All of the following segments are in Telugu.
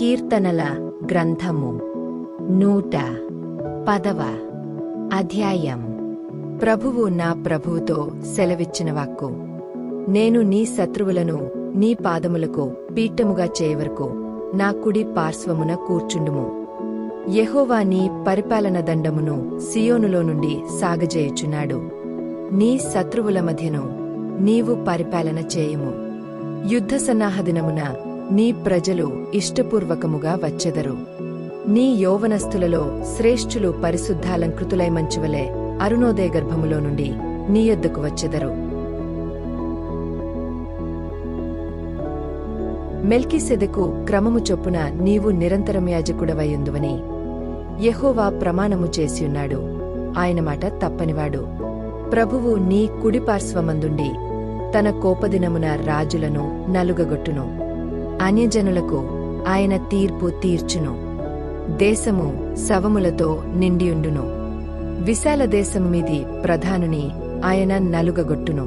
కీర్తనల గ్రంథము నూట పదవ అధ్యాయం ప్రభువు నా ప్రభువుతో సెలవిచ్చిన వాక్కు నేను నీ శత్రువులను నీ పాదములకు పీఠముగా చేయవరకు నా కుడి పార్శ్వమున కూర్చుండుము యహోవా నీ పరిపాలన దండమును సియోనులో నుండి సాగజేయుచున్నాడు నీ శత్రువుల మధ్యను నీవు పరిపాలన చేయము యుద్ధ సన్నాహ దినమున నీ ప్రజలు ఇష్టపూర్వకముగా వచ్చెదరు. నీ యౌవనస్థులలో శ్రేష్ఠులు పరిశుద్ధాలంకృతులై మంచువలే అరుణోదయ గర్భములో నుండి నీ యొద్దకు వచ్చెదరు. మెల్కిసెదకు క్రమము చొప్పున నీవు నిరంతరం యాజకుడవయ్యుందువని యహోవా ప్రమాణము చేసియున్నాడు ఆయన మాట తప్పనివాడు. ప్రభువు నీ కుడిపార్శ్వమందుండి తన కోపదినమున రాజులను నలుగగొట్టును. అన్యజనులకు ఆయన తీర్పు తీర్చును. దేశము శవములతో నిండియుండును. విశాల దేశము మీది ప్రధానుని ఆయన నలుగగొట్టును.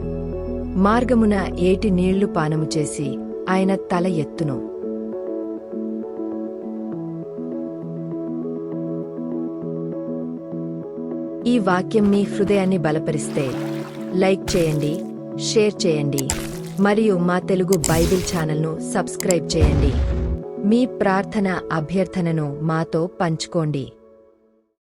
మార్గమున ఏటి నీళ్ళు పానము చేసి ఆయన తల ఎత్తును. ఈ వాక్యం మీ హృదయాన్ని బలపరిస్తే లైక్ చేయండి షేర్ చేయండి. మరియు మా తెలుగు బైబిల్ ఛానల్ను సబ్స్క్రైబ్ చేయండి. మీ ప్రార్థన అభ్యర్థనను మాతో పంచుకోండి.